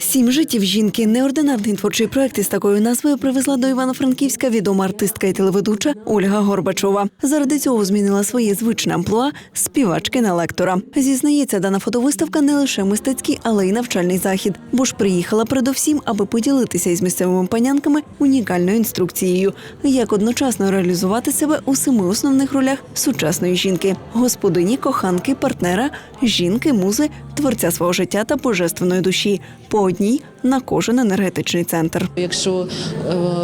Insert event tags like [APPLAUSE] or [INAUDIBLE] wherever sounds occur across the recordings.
Сім життів жінки неординарний творчий проект із такою назвою привезла до Івано-Франківська відома артистка і телеведуча Ольга Горбачова. Заради цього змінила своє звичне амплуа співачки на лектора. Зізнається, дана фотовиставка не лише мистецький, але й навчальний захід, бо ж приїхала передовсім, аби поділитися із місцевими панянками унікальною інструкцією, як одночасно реалізувати себе у семи основних ролях сучасної жінки: господині, коханки, партнера, жінки, музи, творця свого життя та божественної душі. По одній на кожен енергетичний центр. Якщо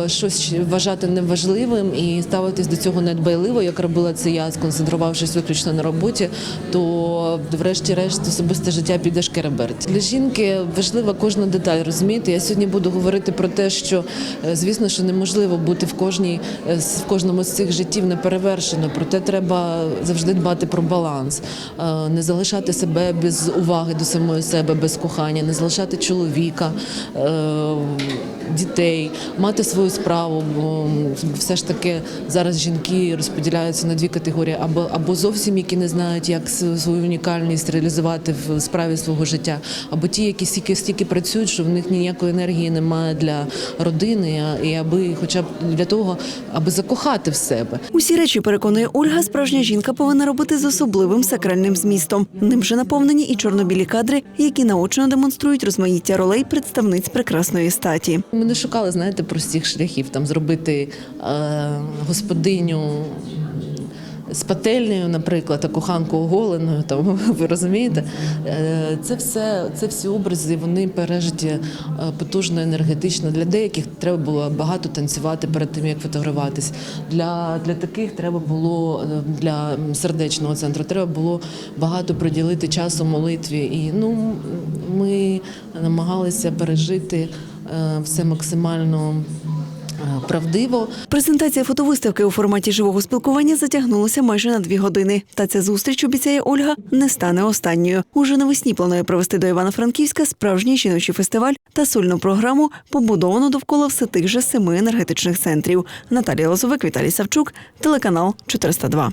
е, щось вважати неважливим і ставитись до цього недбайливо, як робила це я, сконцентрувавшись виключно на роботі, то врешті-решт особисте життя піде шкереберть. Для жінки важлива кожна деталь. Розумієте, я сьогодні буду говорити про те, що е, звісно, що неможливо бути в кожній е, в кожному з цих життів неперевершено. Проте треба завжди дбати про баланс, е, не залишати себе без уваги до самої себе, без кохання, не залишати чоловіка, дітей, мати свою справу. Бо все ж таки зараз жінки розподіляються на дві категорії: або або зовсім які не знають, як свою унікальність реалізувати в справі свого життя, або ті, які стільки стільки працюють, що в них ніякої енергії немає для родини, і аби, хоча б для того, аби закохати в себе. Усі речі, переконує Ольга, справжня жінка повинна робити з особливим сакральним змістом. Ним же наповнені і чорнобілі кадри, які наочно демонструють розмаїття ролей представниць прекрасної статі. Ми не шукали, знаєте, простих шляхів там зробити е, господиню. З пательнею, наприклад, а коханку оголеною, там [LAUGHS] ви розумієте, Е, це все, це всі образи, вони пережиті е, потужно енергетично. Для деяких треба було багато танцювати перед тим, як фотографуватись. Для, для таких треба було е, для сердечного центру, треба було багато приділити часу молитві. І ну ми намагалися пережити все максимально правдиво. Презентація фотовиставки у форматі живого спілкування затягнулася майже на дві години. Та ця зустріч, обіцяє Ольга, не стане останньою. Уже навесні планує провести до Івано-Франківська справжній жіночий фестиваль та сольну програму, побудовану довкола все тих же семи енергетичних центрів. Наталія Лозовик, Віталій Савчук, телеканал 402.